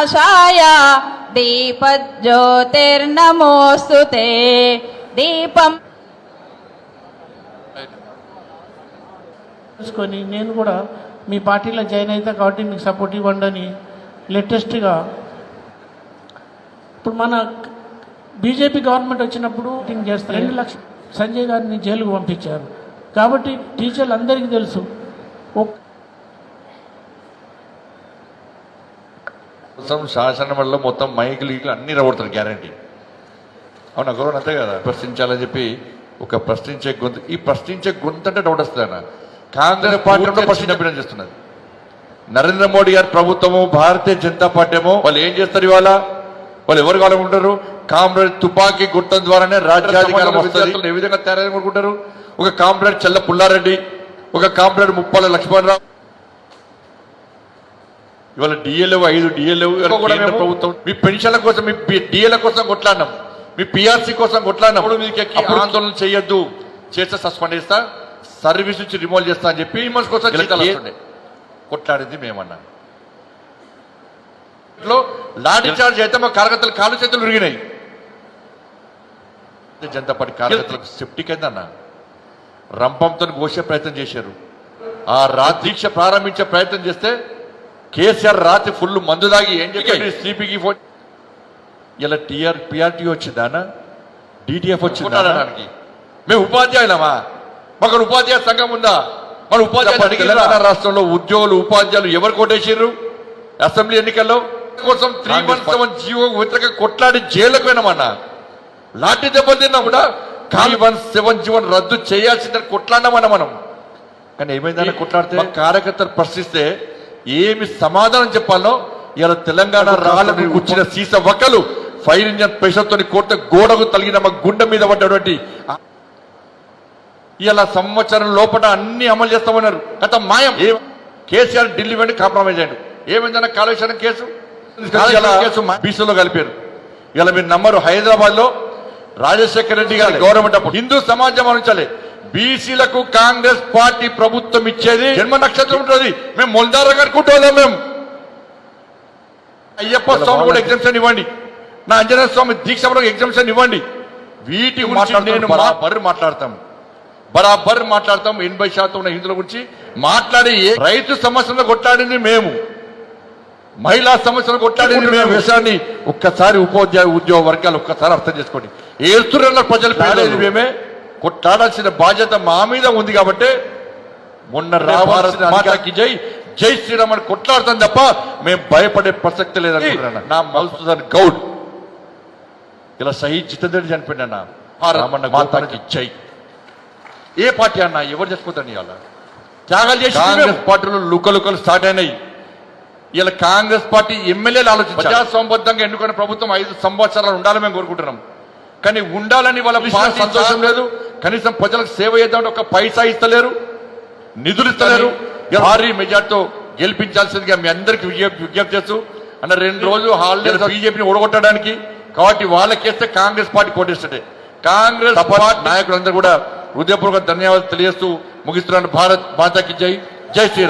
विनाशाय దీప ते దీపం చూసుకొని నేను కూడా మీ పార్టీలో జాయిన్ అవుతా కాబట్టి మీకు సపోర్ట్ ఇవ్వండి లేటెస్ట్గా ఇప్పుడు మన బీజేపీ గవర్నమెంట్ వచ్చినప్పుడు చేస్తారు. రెండు లక్షలు సంజయ్ గారిని జైలుకు పంపించారు. కాబట్టి టీచర్లు అందరికీ తెలుసు కోసం శాసన వల్ల మొత్తం మైకులు గీకులు అన్ని రగొడతారు గ్యారంటీ. అవునా గౌరవం అంతే కదా? ప్రశ్నించాలని చెప్పి ఒక ప్రశ్నించే గొంతు ఈ ప్రశ్నించే గొంతు అంటే డౌట్ వస్తుందన్న కాంగ్రెస్ పార్టీ కూడా ప్రశ్నించడం చేస్తున్నది. నరేంద్ర మోడీ గారి ప్రభుత్వము భారతీయ జనతా పార్టీ ఏమో వాళ్ళు ఏం చేస్తారు ఇవాళ? వాళ్ళు ఎవరు కావాలనుకుంటారు కామ్రేడ్ తుపాకీ గుట్టం ద్వారానే రాజ్యాధికారం వస్తుంది. ఏ విధంగా తయారనుకుంటారు ఒక కామ్రేడ్ చెల్ల పుల్లారెడ్డి ఒక కామ్రేడ్ ముప్పాల లక్ష్మణరావు. ఇవాళ డిఎల్ఓ ఐదు డిఎల్ఓ కేంద్ర ప్రభుత్వం మీ పెన్షన్ల కోసం మీ డిఎల్ కోసం కొట్లాడినాం. మీ పిఆర్సీ కోసం కొట్లాడినాం. అప్పుడు మీకు ఆందోళన చేయొద్దు. చేస్తే సస్పెండ్ చేస్తా. సర్వీస్ నుంచి రిమూవ్ చేస్తా అని చెప్పి విమర్శ కోసం కొట్లాడింది మేమన్నా. లో లాఠీ చార్జ్ అయితే మా కార్యకర్తలు కాలు చేతులు విరిగినాయి. జనతా పార్టీ కార్యకర్తలకు సెప్టిక్ అయిందన్న రంపంతో కోసే ప్రయత్నం చేశారు. ఆ రాత్రీక్ష ప్రారంభించే ప్రయత్నం చేస్తే కేసీఆర్ రాత్రి ఫుల్ మందు దాగి ఏం చెప్పి సిపికి ఫోన్ ఇలా టిఆర్ పిఆర్టీ వచ్చిందానా? డిటిఎఫ్ వచ్చిందా మేము ఉపాధ్యాయులమా? మాకు ఉపాధ్యాయ సంఘం ఉందా? మన ఉపాధ్యాయులు తెలంగాణ రాష్ట్రంలో ఉద్యోగులు ఉపాధ్యాయులు ఎవరు కొట్టేసారు అసెంబ్లీ ఎన్నికల్లో కోసం త్రీ వన్ సెవెన్ జీవో వ్యతిరేక కొట్లాడి జైలుకు పోయినామన్నా. లాఠీ దెబ్బలు తిన్నా కూడా. త్రీ వన్ సెవెన్ జీవో రద్దు చేయాల్సిందని కొట్లాడినామన్నా మనం. కానీ ఏమైందని కొట్లాడితే? కార్యకర్తలు ప్రశ్నిస్తే ఏమి సమాధానం చెప్పాలో ఇలా తెలంగాణ రాళ్ళకు కూర్చిన సీస వక్కలు ఫైర్ ఇంజన్ ప్రెషర్తో కొట్ట గోడకు తలిగిన మా గుండె మీద పడ్డటువంటి ఇలా సంవత్సరం లోపల అన్ని అమలు చేస్తామన్నారు. గత మాయం. కేసీఆర్ ఢిల్లీ వెండి కాంప్రమైజ్ అయ్యాడు ఏమైందన్న కాళేశ్వరం కేసు? కేసు బీసీలో కలిపారు. ఇలా మీరు నమ్మరు హైదరాబాద్లో రాజశేఖర రెడ్డి గారి గవర్నమెంట్ అప్పుడు హిందూ సమాజం అనుంచాలి బీసీలకు కాంగ్రెస్ పార్టీ ప్రభుత్వం ఇచ్చేది జన్మ నక్షత్రం ఉంటుంది. మేము మొల్దార కనుక్కుంటాం మేము. అయ్యప్ప స్వామి కూడా ఎగ్జామ్షన్ ఇవ్వండి. నా అంజనేయ స్వామి దీక్షలో ఎగ్జామ్షన్ ఇవ్వండి. వీటి గురించి నేను బరాబర్ మాట్లాడతాం. బరాబర్ మాట్లాడతాం. ఎనభై శాతం ఉన్న హిందువుల గురించి మాట్లాడి రైతు సమస్యలను కొట్లాడింది మేము. మహిళా సమస్యలు కొట్లాడింది మేము. విషయాన్ని ఒక్కసారి ఉపాధ్యాయ ఉద్యోగ వర్గాలు ఒక్కసారి అర్థం చేసుకోండి. ఏస్తున్న ప్రజలు పేదలు మేమే? కొట్లాడాల్సిన బాధ్యత మా మీద ఉంది కాబట్టి మొన్న రావాల్సిన మాటకి జై జై శ్రీరామ్ అని కొట్లాడతాం తప్ప మేము భయపడే ప్రసక్తి లేదనుకుంటున్నా నా మధుసూదన్ గౌడ్. ఇలా షహీద్ జితేందర్ చనిపోయినా రామన్న మాతాకి జై. ఏ పార్టీ అన్నా? ఎవరు చచ్చిపోతాను ఇవాళ త్యాగాలు చేసి కాంగ్రెస్ పార్టీలో లుకలుకలు స్టార్ట్ అయినాయి. ఇలా కాంగ్రెస్ పార్టీ ఎమ్మెల్యేలు ఆలోచించారు ప్రజాసంబద్ధంగా ఎన్నుకున్న ప్రభుత్వం ఐదు సంవత్సరాలు ఉండాలని మేము కోరుకుంటున్నాం. కానీ ఉండాలని వాళ్ళ సంతోషం లేదు. కనీసం ప్రజలకు సేవ చేద్దామంటే ఒక పైసా ఇస్తలేరు నిధులు ఇస్తలేరు. భారీ మెజార్టీతో గెలిపించాల్సిందిగా మీ అందరికి విజ్ఞప్తి విజ్ఞప్తి చేస్తూ అన్న రెండు రోజులు హాలిడేస్ బీజేపీని ఓడగొట్టడానికి కాబట్టి వాళ్ళకేస్తే కాంగ్రెస్ పార్టీ కోటేస్తుంటే కాంగ్రెస్ పార్టీ నాయకులందరూ కూడా హృదయపూర్వక ధన్యవాదాలు తెలియజేస్తూ ముగిస్తున్నాను. భారత్ మాతాకి జై. జై శ్రీరామ్.